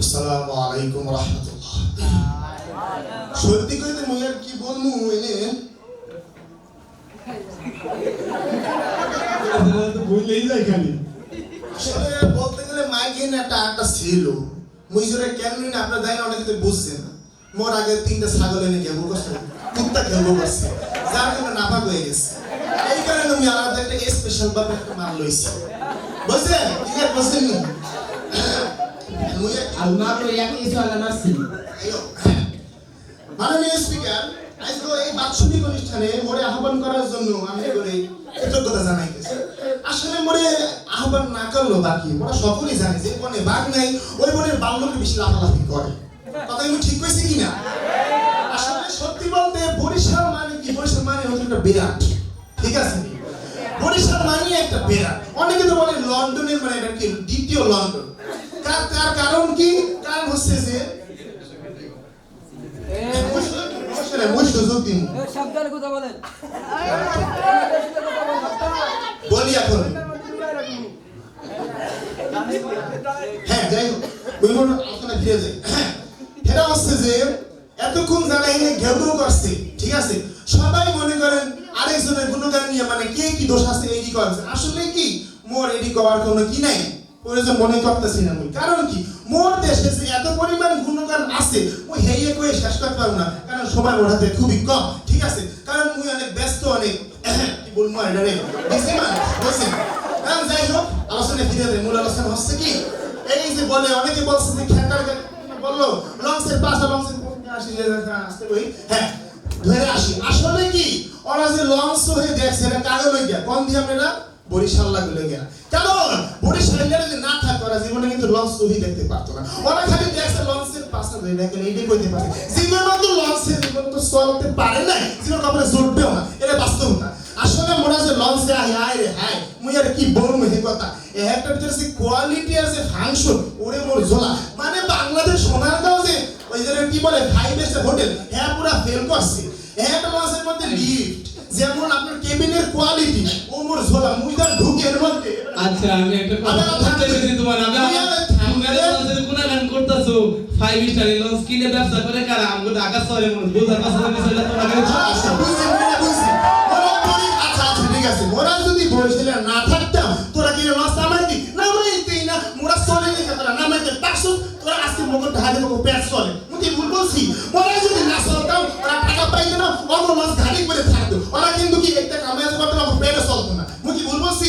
আসসালামু আলাইকুম রহমতুল্লাহ। সত্যি কইতে মুই আর কি বলমু এনে? বললেই যায় খালি। আসলে বলতে গেলে মাইগ্রেন একটা আটটা ছিল। মুই জোরে কেন নিন আপনার দায় অনেক বুঝছেন না। মোর আগে তিনটা ছাগল এনে খেলব করছে কুত্তা খেলব করছে যার জন্য নাপাক হয়ে গেছে। এই কারণে আমি আলাদা একটা স্পেশাল ভাবে একটা মাল লইছি। বুঝছেন? আছে বুঝছেন নি? মাননীয় জানে যে বনে বাঘ নাই, ওই বনের বাল্যকে বেশি লাফালাফি করে। কথা আমি ঠিক কইছি কিনা? আসলে সত্যি বলতে বরিশাল মানে কি? বরিশাল মানে একটা বিরাট, ঠিক আছে? বরিশাল মানে একটা বিরাট। অনেকে তো বলে লন্ডনের মানে এটা কি? দ্বিতীয় লন্ডন। কার কার কারণ কি? কারণ হচ্ছে যে বলি এখন। হ্যাঁ যাই হোক। আলোচনা ফিরে যাই। এটা হচ্ছে যে এতক্ষণ যারা এনে ঘেউ করছে ঠিক আছে? সবাই মনে করেন আরেকজনের গুণগান নিয়ে মানে কে কি দোষ আছে এডি করছে? আসলে কি? মোর এডি করার কোনো কি নাই? মনে করতেছি না মুই কারণ কি? মোর দেশে যে এত পরিমাণ গুণগান আছে হেয়ে শেষ করতে পারব না। কারণ সময় হাতে খুবই কম, ঠিক আছে? কারণ মুই অনেক ব্যস্ত, অনেক কি বলব বুঝছি কারণ যাই হোক, আলোচনা ফিরে মূল আলোচনা হচ্ছে কি? এই যে বলে, অনেকে বলছে যে বলল লঞ্চের পাশে লঞ্চের আসি আসতে হ্যাঁ ধরে আসি। আসলে কি? ওরা যে লঞ্চ হয়ে দেখছে, এটা কাগজ লই গিয়া কোন দিয়ে আমরা বরিশাল লাগলে গিয়া। কারণ বরিশাল কিন্তু লঞ্চ ছবি দেখতে পারতো না। ওরা খালি দেখছে লঞ্চের পাশে ধরে দেখেন এইটাই কইতে পারে জীবনে তো লঞ্চে জীবন তো চলতে পারে না জীবন কখনো জুটবেও না, এটা বাস্তবতা আসলে মনে হয় যে লঞ্চে আই আই রে হাই মুই আর কি বলব, এই কথা। একটা ভিতরে যে কোয়ালিটি আর যে ফাংশন ওরে মোর ঝোলা। মানে বাংলাদেশ সোনারগাঁও যে, ওই যে কি বলে ফাইভ স্টার হোটেল হ্যাঁ পুরা ফেল করছে। হ্যাঁ একটা লঞ্চের মধ্যে লিফট যেমন আপনার কেবিনের কোয়ালিটি ও মোর ঝোলা মুই তার ঢুকে এর মধ্যে আচ্ছা আমি একটা কথা বলতে চাইছি তোমার আমি আমার লঞ্চের গুণাগান করতেছো ফাইভ স্টার লঞ্চ কিনে ব্যবসা করে কারা আমাকে ঢাকা শহরে মনে বোঝার পাশে বিষয়টা তোমাকে আচ্ছা, বুঝছি, বুঝছি, বুঝছি। ওরা বলি, আচ্ছা, আচ্ছা, ঠিক আছে। ওরা যদি বরিশালে না থাকতাম, তোরা কি লঞ্চ নামাইতি? নামাইতিই না। মোরা চলে গেছে, তোরা নামাইতে পারছ, তোরা আজকে মগর ঢাকে মগর পেট চলে। কি ভুল বলছি? ওরা যদি না চলতাম, ওরা পাইতো না, অন্য লঞ্চ ঘাটি করে থাকতো। ওরা কিন্তু কি একটা কামাই করতো না, ওর পেটে চলতো না। মুই কি ভুল বলছি?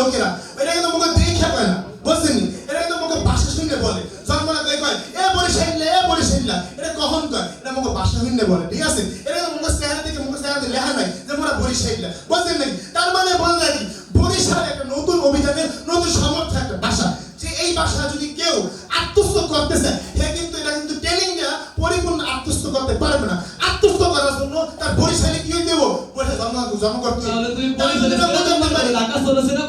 লোকেরা এটা কিন্তু মগজ দেখে কয় না বুঝছেন এটা কিন্তু মগজ ভাষা শুনলে বলে জন্মনা কয় কয় এ বরিশালীরা এ বরিশালীরা এটা কখন কয়? এটা মগজ ভাষা শুনলে বলে ঠিক আছে? এটা কিন্তু মগজ চেহারা থেকে মগজ চেহারা লেখা নাই যে মোরা বরিশালীরা বুঝছেন নাকি তার মানে বলে নাকি বরিশাল একটা নতুন অভিযানের নতুন সমর্থ একটা ভাষা। যে এই ভাষা যদি কেউ আত্মস্থ করতে চায় সে কিন্তু এটা কিন্তু ট্রেনিং দেওয়া পরিপূর্ণ আত্মস্থ করতে পারবে না। আত্মস্থ করার জন্য তার বরিশালে কি দেবো? বরিশাল জন্ম জন্ম করতে তাহলে তুমি পারবে। ঢাকা শহরে সেটা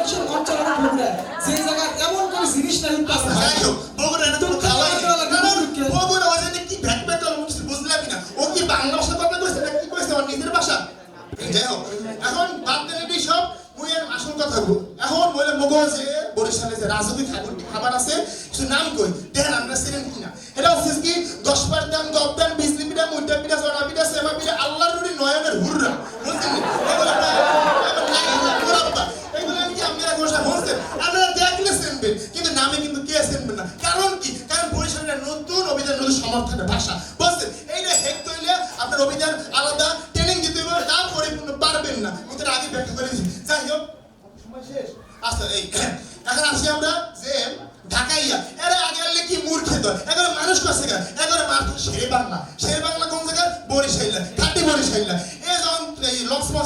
এ, উন্নয়নশীল অঞ্চলের বগুড়া যে জায়গায় এমন কোন জিনিস নাই যাই হোক, বগুড়া এটা তো খাওয়াই। খাওয়া দাওয়া কারণ লাগবে, বগুড়া ওই কি ভ্যাট ভ্যাট আমি না। ও কি বাংলা ভাষা কথা কইছে না কি কইছে আমার নিজের ভাষা? যাই হোক, এখন বাদ দিলে সব, মুই আর আসল কথা। এখন বলে মগজ বরিশালে যে রাজনৈতিক খাবার খাবার আছে কিছু নাম কই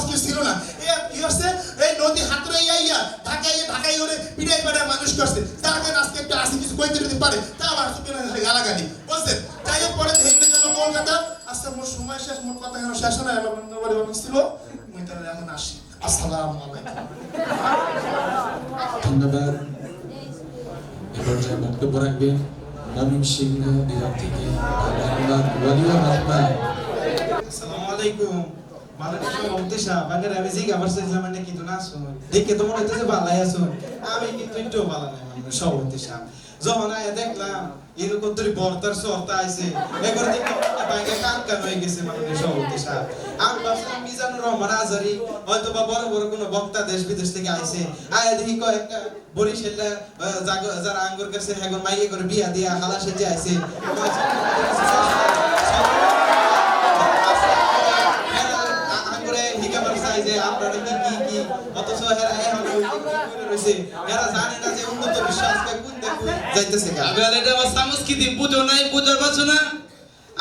কিছু ছিল না। এ কি হচ্ছে এই নদী হাতরে ইয়া ঢাকাইয়া ঢাকাই ওরে পিড়াই পাড়া মানুষ করছে। তার কারণে আজকে একটা আসি কিছু কইতে দিতে পারে তা আবার তো কেন গালাগালি। বুঝছেন হোক পরে হিন্দু জন্য কলকাতা আচ্ছা মোর সময় শেষ মোর কথা কেন শেষ না এবার অনেক ছিল। মুই তাহলে এখন আসি। আসসালামু আলাইকুম। ধন্যবাদ। এ পর্যায়ে বক্তব্য রাখবেন নবীন সিংহ বিভাগ থেকে ওয়ালিউর রহমান আসসালামু আলাইকুম। মানে আমি কিন্তু একটু ভালো নাই মানে সভাপতি সাহেব যখন আয়া দেখলাম এরকম তোর বর্তার সর্তা আইছে। এবার দেখি বাইরে কান কান হয়ে গেছে মানে সভাপতি সাহেব আমি। ভাবছিলাম, মিজানুর রহমান আজারি হয়তো বা বড় বড় কোনো বক্তা দেশ বিদেশ থেকে আইছে। আয়া দেখি কয়েকটা বরিশাল্লা যারা আঙ্গুর কাছে এখন মাইয়ে করে বিয়া দিয়া হালা সেজে আইছে আঙ্গুরে হিকাবার চাই যে আপনারা কি কি কি? অথচ হেরা এখন রইছে হেরা জানে না যে উন্নত বিশ্ব আজকে কোন দেখুন যাইতেছে আবে এটা আমার সংস্কৃতি বুঝো নাই বুঝার পারছ না।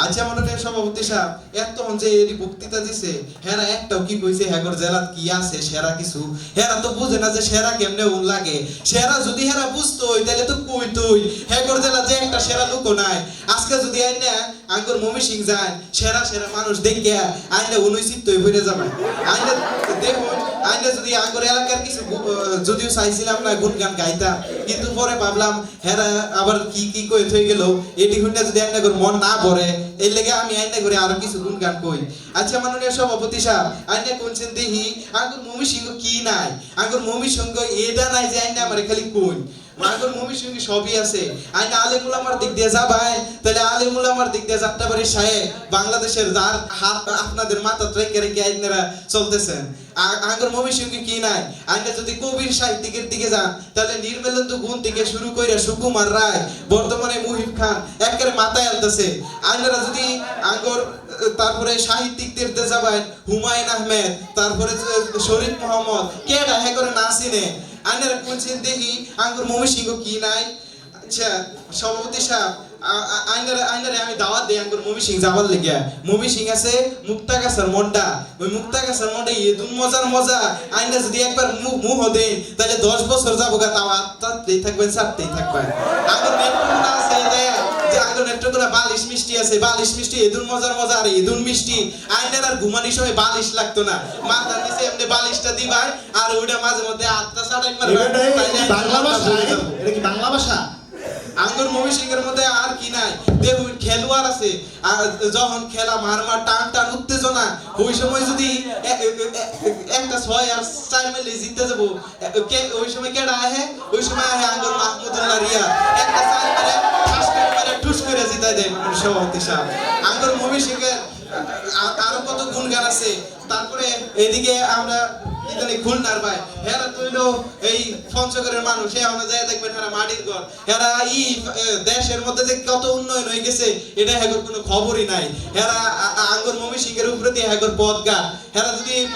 আচ্ছা মনে সভাপতি সাহেব এত যে বক্তৃতা দিছে হেরা একটাও কি কইছে হেগর জেলাত কি আছে সেরা কিছু? হেরা তো বুঝে না যে সেরা কেমনে উন লাগে। সেরা যদি হেরা বুঝতো তাহলে তো কইতোই হেগর জেলা যে একটা সেরা লোক নাই। আজকে যদি আইনা আঙ্গুর মমি সিং যায়, সেরা সেরা মানুষ দেখিয়া আইনা অনুচিত তৈ হইরে যাবে। আইনা দেখুন আইনা যদি আঙ্গুর এলাকার কিছু যদিও চাইছিলাম না গুনগান গাইতাম কিন্তু পরে ভাবলাম, হেরা আবার কি কি কই থই গেল এটি হুন্ডা যদি আইনা করে মন না ভরে এই লেগে আমি আইনা করে আরও কিছু গুণ গান কই। আচ্ছা মাননীয় সভাপতি সাহেব, আইনা কোনছেন দেখি, আঙ্গুর মমি সিংহ কি নাই? আঙ্গুর মমি সিংহ এটা নাই যে আইনা আমার খালি কই সঙ্গে সবই আছে। দিক দিয়ে যাবাই তাহলে আলিমুল আমার দিক দিয়ে যাত্রা সাহেব। বাংলাদেশের যার হাত আপনাদের মাথা রেখে চলতেছেন। মুভি সঙ্গে কি নাই? যদি কবির সাহিত্যিকের দিকে যান, তাহলে গুণ থেকে শুরু করে সুকুমার রায়, বর্তমানে মুহিব খান, একের মাথায় আলতেছে আইনারা যদি আগর তারপরে সাহিত্যিকদের যাবেন, হুমায়ুন আহমেদ, তারপরে শরীফ মোহাম্মদ, কে ডাহে করে না চিনে? আইনারা কোনছেন দেখি আঙ্গুর মমি সিংহ কি নাই? আচ্ছা সভাপতি সাহেব আইনারে আইনারে আমি দাওয়াত দিই আঙ্গুর মমি সিং যাবার লেগে মমি সিং আছে মুক্তা গাছের মন্ডা। ওই মুক্তা গাছের মন্ডা এদুন মজার মজা। আইনা যদি একবার মুখ মুহ দেন তাহলে দশ বছর যাব গা তাও আত্মাতেই থাকবেন, সারতেই থাকবেন। আঙ্গুর নেটগুলো আছে? যে বালিশ মিষ্টি আছে বালিশ মিষ্টি এদুন মজার মজা আর এদুন মিষ্টি আইনার আর ঘুমানি সময় বালিশ লাগতো না। মাথার নিচে এমনি বালিশটা দিবার আর ওইটা মাঝে মধ্যে আত্মা ছাড়াই এটা কি বাংলা ভাষা এটা কি বাংলা ভাষা? আঙ্গুর মুভি সিংহের মধ্যে আর কি নাই। দেখুন খেলোয়াড় আছে আর যখন খেলা মার মার টান টান উত্তেজনা ওই সময় যদি একটা ছয় আর চার মিলে জিততে যাব ওই সময় কেডা আহে? ওই সময় আহে আঙ্গুর মাহমুদুল্লাহ রিয়া। একটা চার মারে ঠাস করে জিতাই দেয় সভাপতি সাহেব আঙ্গুর মুভি আ- আরও কত গুণগান আছে। তারপরে এদিকে আমরা খুলনার ভাই, হেরা তৈল এই পঞ্চগড়ের মানুষ আমরা যাই দেখবেন হেরা মাটির ঘর। হেরা ই দেশের মধ্যে যে কত উন্নয়ন হয়ে গেছে, এটা হেগর কোনো খবরই নাই। হেরা আঙ্গুর মমি উপরে দিয়ে হেগর পথঘাট। হেরা যদি এই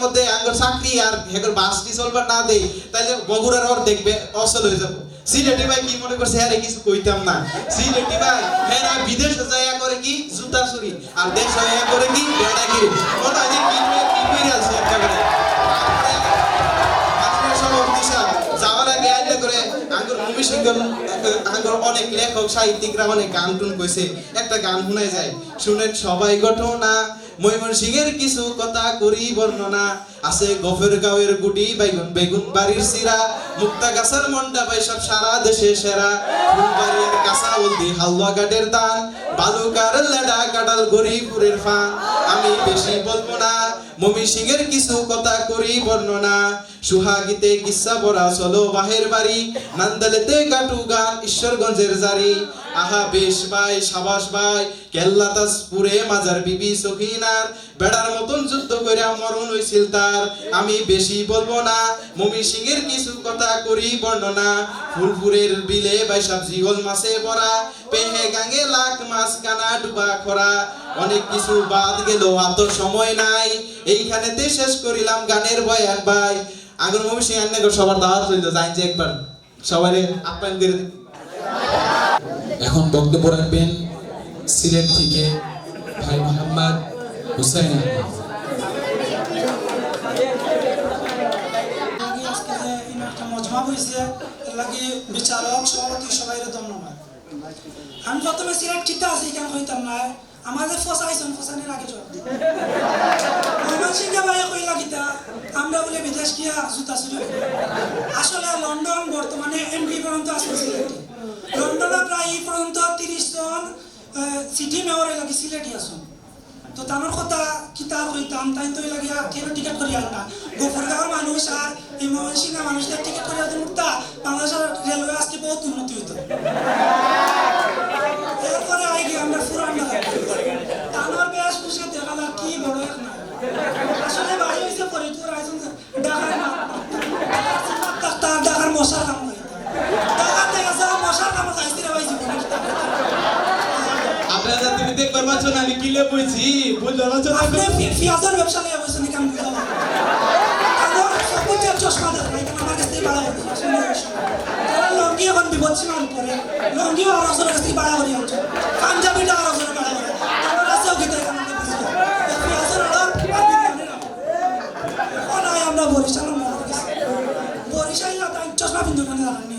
মধ্যে আঙ্গুর চাকরি আর হেগর বাসটি চলবার না দেয় তাহলে বগুড়ার ওর দেখবে অসল হয়ে যাব। সিলেটি ভাই কি মনে করছে? হ্যাঁ কিছু কইতাম না। সিলেটি ভাই হ্যাঁ বিদেশ যায় করে কি? জুতা চুরি। আর দেশ হয়ে করে কি? বেড়াগিরি মনে হয় যে কি করে- কি করে আছে একেবারে আপনার সভাপতি সাহেব, যাওয়ার আগে আইলে করে আঙ্গুর মুভি সিঙ্গল আঙ্গুর অনেক লেখক সাহিত্যিকরা অনেক গান টুন কইছে। একটা গান শোনায় যায়। শুনেন সবাই ঘটনা। ময়মন সিংহের কিছু কথা করি বর্ণনা। আছে গফের গাঁয়ের গুটি বাইগুন বেগুন বাড়ির সিরা মুক্তা গাছের মন্ডা পাই সব সারা দেশে সেরা। ফুলবাড়ির কাঁচা হলদি, হালুয়া ঘাটের দান, বালুকার লেডা কাটাল গরিপুরের ফান আমি বেশি বলব না মমি সিং এর কিছু কথা করি বর্ণনা। সুহাগীতে কিসা বরা চলো বাহের বাড়ি। নান্দালেতে গাটু গান, ঈশ্বরগঞ্জের জারি। আহা বেশ ভাই, সাবাস ভাই, কেল্লা তাজপুরে মাজার বিবি সখিনার বেড়ার মতন যুদ্ধ করে মরণ হইছিল তার। আমি বেশি বলব না, মমি সিং এর কিছু কথা করি বর্ণনা। ফুলপুরের বিলে বাইসাব জিগল মাছে ভরা, পেহে গাঙ্গে লাখ মাছ কানা ডুবা খরা। অনেক কিছু বাদ গেল আতর সময় নাই। এইখানেতে শেষ করিলাম গানের বয়ান ভাই। আগুন মমি সিং আন্নাগর সবার দাওয়াত হইল যাই যে একবার। সবাই আপ্যায়ন করে। এখন বক্তব্য রাখবেন সিলেট থেকে ভাই মোহাম্মদ হুসাইন মজমা আমি প্রথমে সিলেক্ট চিন্তা আছি, কেন হইতাম না? আমাদের ফসাইছেন ফসানের আগে সিংহে ভাই কইলা গীতা, আমরা বলে বিদেশ গিয়া জুতা চুরি আসলে লন্ডন বর্তমানে এমপি পর্যন্ত আছে সিলেটে। লন্ডনে প্রায় এই পর্যন্ত তিরিশ জন সিটি মেয়র লাগি সিলেটে তো তানোর কথা কিতা হইতাম তাই তো লাগিয়া কেন টিকেট করি আর না গোফরগাঁওর মানুষ আর এই ময়মনসিংহের মানুষদের টিকেট করি আর মুক্তা বাংলাদেশের রেলওয়ে আজকে বহুত উন্নতি হইতো। এরপরে আই গিয়ে আমরা ফুরান না তানোর বেশ খুশি দেখা কি বড় এক না আসলে বাড়ি হয়েছে ফরিদপুর, আইসন ঢাকার না ঢাকার মশার কাম হইতো থেকে যাওয়া মশার কাম রে ভাই। পাচ্ছ না আমি কিলে বইছি বুঝতে পারছ না আপনি পেঁয়াজের ব্যবসা নিয়ে বসে নাকি আমি বুঝলাম না। কারণ সবুজের চশমা দেখাই কেন আমার কাছ থেকে বাড়া হতো তারা লঙ্গি এখন বিপদ সীমার উপরে লঙ্গিও আর ওজনের কাছ থেকে বাড়া হরি আনছে পাঞ্জাবিটা আর ওজনের বাড়া হরি আমার আছে ওকে তো এখানে বুঝলো পেঁয়াজের আড়া আমি জানি না। ও নাই আমরা বরিশাল বরিশাল চশমা পিন্ধু মানে জানি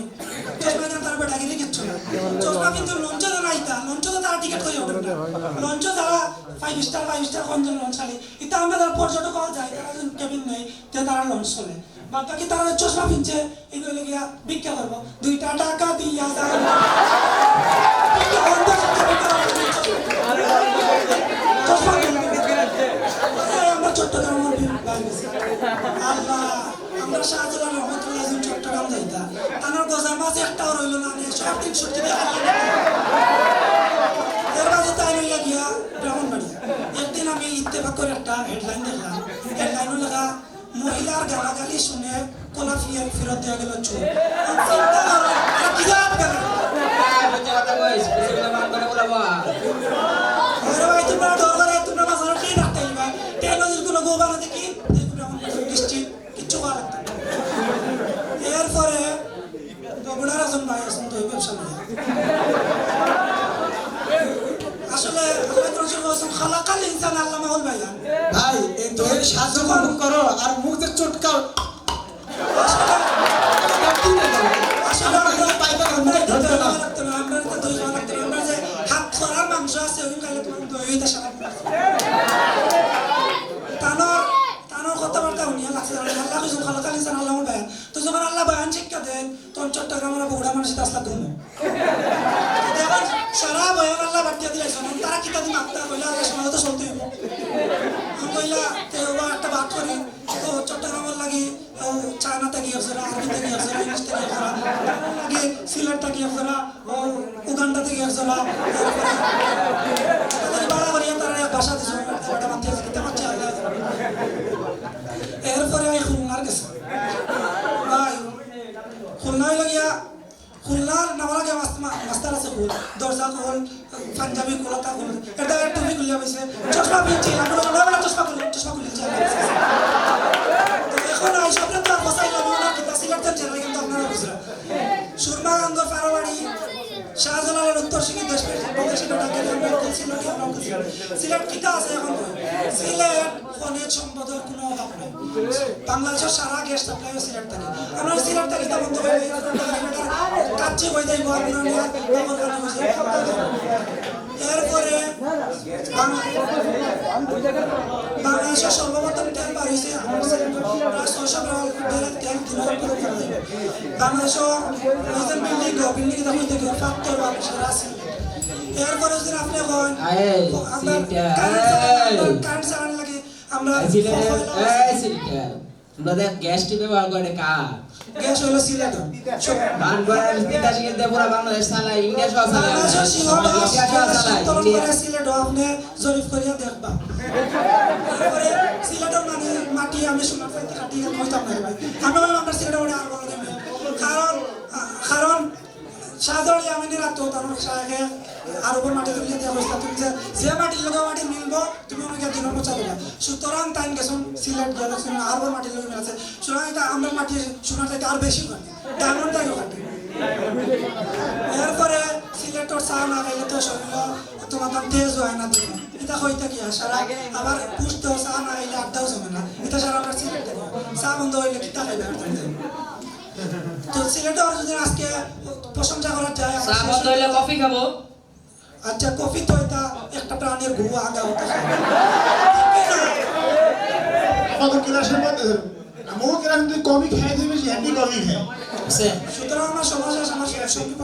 চশমা তার বেটা গিয়ে কিচ্ছু না চশমা কিন্তু লঞ্চ তো নাই তা লঞ্চ তো তারা টিকিট করে ওঠে লঞ্চ যারা ফাইভ স্টার ফাইভ স্টার কনজন লঞ্চ চালে এটা আমরা যারা পর্যটক যায় তারা যখন কেবিন নেই তে তারা লঞ্চ চলে বাদ বাকি তারা চশমা পিনছে এগুলো গিয়া ভিক্ষা করব। দুইটা টাকা দিয়া যায় আমরা চট্টগ্রামের আল্লাহ আমরা শাহজালাল রহমতুল্লাহ চট্টগ্রাম যাইতা আমার গজার মাছ একটাও রইল না সব এর মাঝে তাই রইলা গিয়া আমি ইত্তেফাক করে একটা হেডলাইন দেখলাম। হেডলাইনও লেখা, মহিলার শুনে কলা ফিয়ার ফেরত দেওয়া গেল ভাই, তোমরা ডর করে, তোমরা মাঝারে কি রাখতে হইবা কোনো গো বানাতে কি ডিস্ট্রিক্ট কিচ্ছু করা লাগতো না। এরপরে বগুড়ার একজন ভাই আছেন তো ব্যবসা আসলে খালাকাল ইনসান আল্লাহ মাহুল ভাইয়া ভাই এই দইয়ের সাহায্য করো আর মুখ দিয়ে চটকাও। বয়ান আল্লাহ বাটিয়া দিলে তারা কি তাদের মাত্রা কইলা, আল্লাহ সমাজ তো চলতে হইব কইলা তে ওবা একটা বাদ করি। তো চট্টগ্রামের লাগি চায়না থেকে আসরা আরবি থেকে আসরা ইংলিশ থেকে আসরা লাগে সিলেট থেকে আসরা উগান্ডা থেকে আসরা আগে মাস্টার আছে খুল দরজা খুল, পাঞ্জাবি খোলাতা খুল এটা তুমি খুলিয়া পাইছে চশমা পিনছি আমরা চশমা সিলেট কিতা আছে এখন সিলেট খনিজ সম্পদের কোনো অভাব নেই বাংলাদেশের সারা গ্যাস সাপ্লাই সিলেট থাকে আমরা সিলেট থেকে তেমন তো কাচ্চি হয়ে আপনার এরপরে বাংলাদেশের সর্বপ্রথম তেল বার হয়েছে সিলেটে। ছয়শো তেল কিলো বাংলাদেশের বিল্ডিং বিল্ডিং ফাক্তর বা সেরা আছে এরপরে যদি আপনি আমরা কারেন্ট চালান- এই। আমরা কারেন্ট চালান লাগে আমরা সিলেটের ফয়লা- এই সিলেটের তোমরা গ্যাসটি ব্যবহার করে কার? গ্যাস হলো সিলেট বান করে তিতা শিখে দিয়ে পুরা বাংলাদেশ চালায় ইন্ডিয়া সহ চালায়। ইন্ডিয়া সহ চালায়। ইন্ডিয়া সিলেট আপনি জরিপ করিয়া দেখবা। তারপরে সিলেটের মানে মাটি আমি সোনার পাইতে কাটি কইতাম না ভাই। আমি আমরা সিলেটের আর সাধারণ আমি রাত তার সাথে আর উপর মাটি তুলে দেওয়া হয়েছিল তুমি যে মাটির লোক মাটি মিলবো, তুমি আমাকে দিনের পর চালবে সুতরাং তাই গেছুন, সিলেট দেখুন আর উপর মাটির লোক মিলাছে সুতরাং এটা আমরা মাটি সোনার থেকে আর বেশি কাটে ডায়মন্ড থেকে কাটে এরপরে সিলেটর চা না খাইলে তো শরীর তোমার তার তেজ হয় না তুমি এটা হইতে কি হয়? সারা আবার পুষ্ট চা না খাইলে আড্ডাও জমে না। এটা সারা আমরা সিলেট থেকে চা বন্ধ হইলে কিতা খাইবে? তো সিলেটর যদি আজকে প্রশংসা করার যায় বন্ধ হইলে কফি খাব? আচ্ছা কফি তো এটা একটা প্রাণীর ঘু আগা হতে আমাদের ক্লাসের মধ্যে আমাকে ক্লাস যদি কমই খাই দেবে হ্যাপি কমই খায় সুতরাং আমার সমাজ আছে আমার সঙ্গে